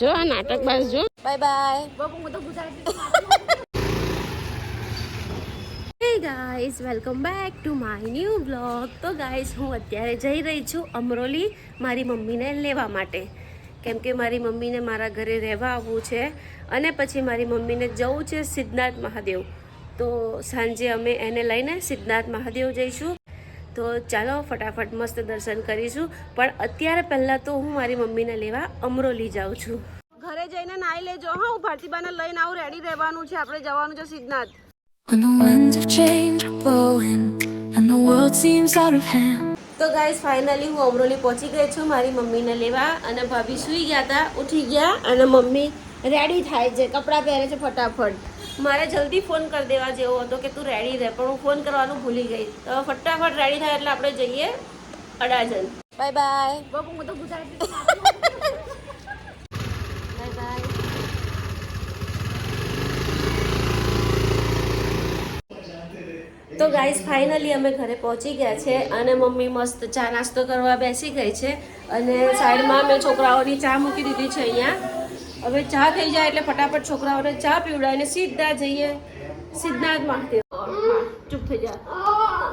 જો આ નાટક બાજ જો. Bye bye hey guys welcome back to my new blog તો ગાઈઝ હું અત્યારે જઈ રહી છું અમરોલી મારી મમ્મીને લેવા માટે. કેમ કે મારી મમ્મીને મારા ઘરે રહેવા આવવું છે અને પછી મારી મમ્મીને જવું છે સિદ્ધનાથ મહાદેવ. તો સાંજે અમે એને લઈને સિદ્ધનાથ મહાદેવ જઈશું. તો ચાલો ફટાફટ મસ્ત દર્શન કરીશું. પણ અત્યારે પહેલાં તો હું મારી મમ્મીને લેવા અમરોલી જાઉં છું. ઘરે જઈને નાઈ લેજો. હા હું ભારતીબાને લઈને આવું રેડી રહેવાનું છે. આપણે જવાનું છે Siddhnath. When the winds of change are blowing and the world seems out of hand. તો ગાઈઝ ફાઇનલી હું અમરોલી પહોંચી ગઈ છું. મારી મમ્મીને લેવા અને ભાભી સૂઈ ગયા હતા ઉઠી ગયા અને મમ્મી રેડી થાય છે. કપડાં પહેરે છે ફટાફટ. મારે જલ્દી ફોન કરી દેવા જેવો હતો કે તું રેડી રહે પણ હું ફોન કરવાનું ભૂલી ગઈ. તો ફટાફટ રેડી થાય એટલે આપણે જઈએ અડાજણ. બાય બાય બાપુ હું તો ગુજરાતી બાય બાય તો ગાઈઝ ફાઇનલી અમે ઘરે પહોંચી ગયા છે અને મમ્મી મસ્ત ચા નાસ્તો કરવા બેસી ગઈ છે અને સાઈડમાં મેં છોકરાઓની ચા મૂકી દીધી છે અહીંયા. હવે ચા થઈ જાય એટલે ફટાફટ છોકરાઓને ચા પીવડાવીને સીધા જઈએ. સિદ્ધાર્થ મહાદેવ. ચૂપ થઈ જા.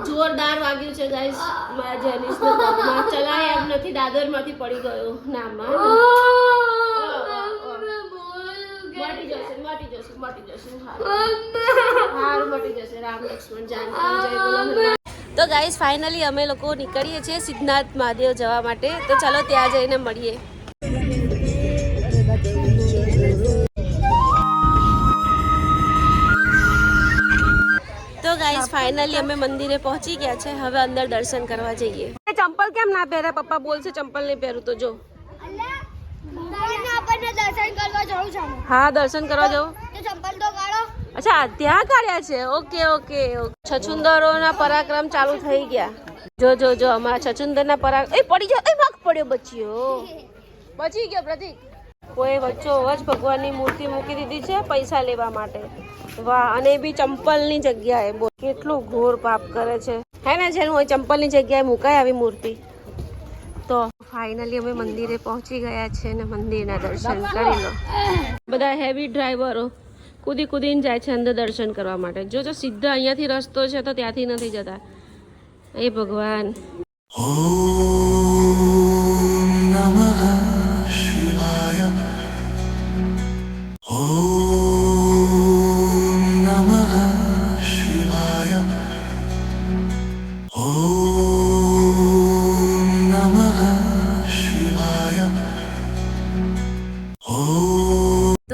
જોરદાર વાગ્યું છે ગાઈસ મારા જેનિસ પગમાં ચલાય એમ નથી દાદરમાંથી પડી ગયો. નામાં મટી જશે મટી જશે મટી જશે. હાર મટી જશે. રામ લક્ષ્મણ જાનકી જય તો ગાઈસ ફાઇનલી અમે લોકો નીકળીએ છીએ સિદ્ધનાથ મહાદેવ જવા માટે. તો ચાલો ત્યાં જઈને મળીએ. ફાઇનલી અમે મંદિરે પહોંચી ગયા છે. હવે અંદર દર્શન કરવા જઈએ. ચંપલ કેમ ના પહેરે પપ્પા બોલશે ચંપલ નહીં પહેરું તો જો. હા દર્શન કરવા જવું અચ્છા ત્યાં કાઢ્યા છે? ઓકે ઓકે છછુંદરોના પરાક્રમ ચાલુ થઈ ગયા. જો જો જો અમારા છછુંદરના પરાક્રમ એ પડી ગયો એ ભાગ પડ્યો બચ્યો બચી ગયો પ્રતિક. કોઈ વચ્ચો વચ ભગવાનની મૂર્તિ મૂકી દીધી છે પૈસા લેવા માટે. વાહ, અને એ બી ચંપલની જગ્યાએ. બોલ કેટલું ઘોર પાપ કરે છે. હે ને, જેનું હોય ચંપલની જગ્યાએ મુકાય આવી મૂર્તિ. તો ફાઇનલી અમે મંદિરે પહોંચી ગયા છે ને મંદિરના દર્શન કરી લો. બધા હેવી ડ્રાઈવરો કૂદી કૂદીને જાય છે અંદર દર્શન કરવા માટે. જો જો સીધા અહીંયાથી રસ્તો છે તો ત્યાંથી નથી જતા. એ ભગવાન.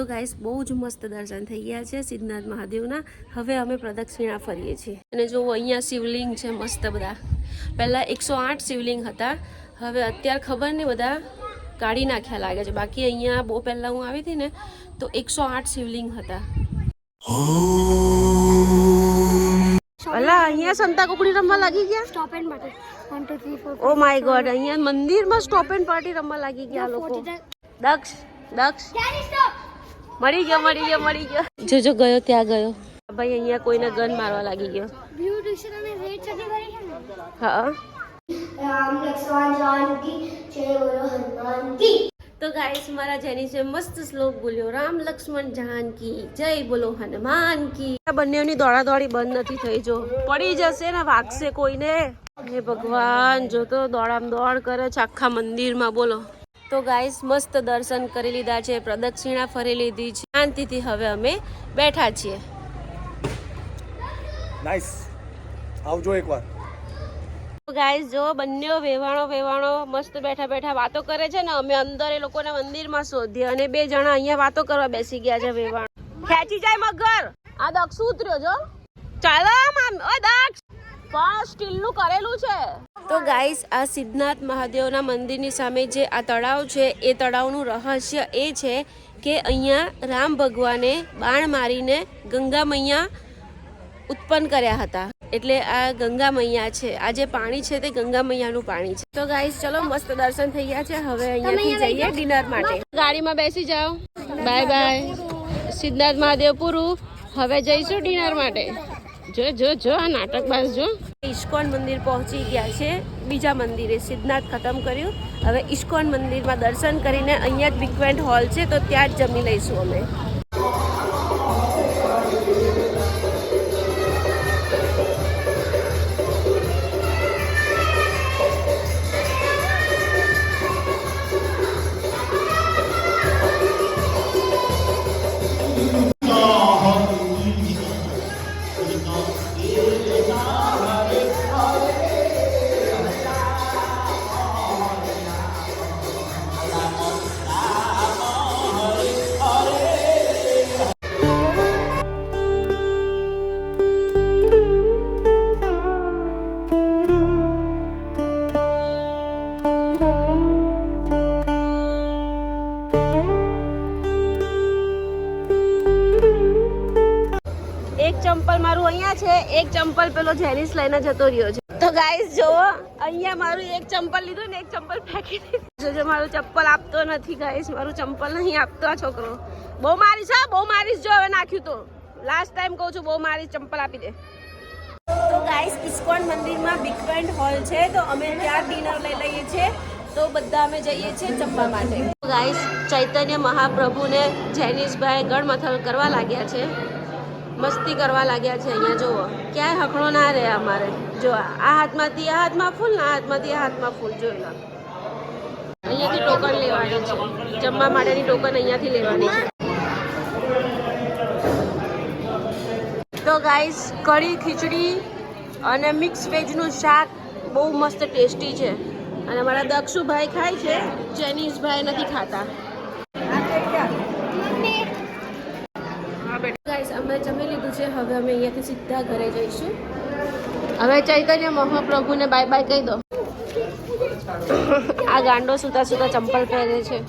તો ગાઈસ બહુ જ મસ્ત દર્શન થઈ ગયા છે સિદ્ધનાથ મહાદેવના. હવે અમે પ્રદક્ષિણા ફરીએ છીએ. અને જો અહીંયા શિવલિંગ છે મસ્ત બધા. પહેલાં એકસો આઠ શિવલિંગ હતા. હવે અત્યારે ખબર નહીં બધા કાઢી નાખ્યા લાગે છે. બાકી અહીંયા બહુ પહેલાં હું આવી હતી ને તો એકસો આઠ શિવલિંગ હતા. અલા અહીંયા સંતા કુકડી રમવા લાગી ગયા? સ્ટોપ એન્ડ માટે ઓ માય ગોડ અહીંયા મંદિરમાં સ્ટોપ એન્ડ પાર્ટી રમવા લાગી ગયા લોકો. દક્ષ દક્ષ. મળી ગયો મળી ગયો મળી ગયો. જો જો ગયો ત્યાં ગયો. ભાઈ અહીંયા કોઈને ગન મારવા લાગી ગયો. હા. તો ગાઈસ મારા જેની છે મસ્ત શ્લોક બોલ્યો રામ લક્ષ્મણ જાનકી જય બોલો હનુમાન કી. આ બંનેની દોડા દોડી બંધ નથી થઈ જો. પડી જશે ને વાગશે કોઈને. હે ભગવાન જો તો દોડામ દોડ કરે છે આખા મંદિરમાં બોલો. તો ગાઈસ મસ્ત દર્શન કરી લીધા છે પ્રદક્ષિણા ફરી લીધી છે. શાંતિથી હવે અમે બેઠા છીએ. નાઈસ આવજો એકવાર. ગાઈસ જો બંને વેવાણો વેવાણો મસ્ત બેઠા બેઠા વાતો કરે છે ને અમે અંદર એ લોકોને મંદિરમાં શોધીએ અને બે જણા અહીંયા વાતો કરવા બેસી ગયા છે વેવાણ. ખેંચી જાય મગર. આ દક્ષ ઉતર્યો જો. ચાલો મામ ઓ દક્ષ! પણ સ્ટીલનું કરેલું છે. તો ગાઈસ આ સિદ્ધનાથ મહાદેવના મંદિરની સામે જે આ તળાવ છે એ તળાવનું રહસ્ય એ છે કે અહીંયા રામ ભગવાને બાણ મારીને ગંગા મૈયા ઉત્પન્ન કર્યા હતા. એટલે આ ગંગા મૈયા છે. આ જે પાણી છે તે ગંગા મૈયાનું પાણી છે. તો ગાઈસ ચલો મસ્ત દર્શન થઈ ગયા છે. હવે અહીંયાથી જઈએ ડિનર માટે. ગાડીમાં બેસી જાઓ. Bye bye. સિદ્ધનાથ મહાદેવ પૂરું. હવે જઈશું ડિનર માટે. જો જો જો નાટક બાસ જો. ઇસ્કોન મંદિર પહોંચી ગયા છે. બીજા મંદિરે સિદ્ધનાથ ખતમ કર્યું. હવે ઇસ્કોન મંદિરમાં દર્શન કરીને અહીંયા જ બિગવેન્ટ હોલ છે, તો ત્યાં જ જમી લઈશું અમે. છે, એક ચંપલ પેલો જેનિસ લઈને જતો રહ્યો છે. તો ગાઈસ જોવો અહીંયા મારું એક ચંપલ લીધું ને એક ચંપલ ફેંકી દીધું જોજો મારું ચંપલ આપતો નથી ગાઈસ મારું ચંપલ નહીં આપતો આ છોકરો. બહુ મારીશ હા, બહુ મારીશ જો, હવે નાખ્યું તો. લાસ્ટ ટાઈમ કહું છું, બહુ મારી ચંપલ આપી દે. તો ગાઈસ ઇસ્કોન મંદિરમાં બિગ બેન્ડ હોલ છે, તો અમે ત્યાં ડિનર લઈ લઈએ છીએ. તો બધા અમે જઈએ છીએ જમવા માટે. ગાઈસ ચૈતન્ય મહાપ્રભુને જૈનિશભાઈ ગણમથલ કરવા લાગ્યા છે. મસ્તી કરવા લાગ્યા છે અહીંયા, જુઓ. ક્યાંય હકણો ના રહે અમારે. જો, આ હાથમાંથી, આ હાથમાં ફૂલ ને આ હાથમાંથી, આ હાથમાં ફૂલ. જોઈ લો અહીંયાથી ટોકન લેવાની છે. જમવા માટેની ટોકન અહીંયાથી લેવાની છે. તો ગાઈસ કઢી, ખીચડી અને મિક્સ વેજનું શાક બહુ મસ્ત ટેસ્ટી છે. અને મારા દક્ષુભાઈ ખાય છે. ચાઇનીઝ ભાઈ નથી ખાતા ગાઈસ અમે જમી લીધું છે હવે અમે અહીંયાથી સીધા ઘરે જઈશું. હવે ચૈતન્ય મહાપ્રભુને બાય બાય કહી દો. આ ગાંડો સુતા સુતા ચંપલ પહેરે છે.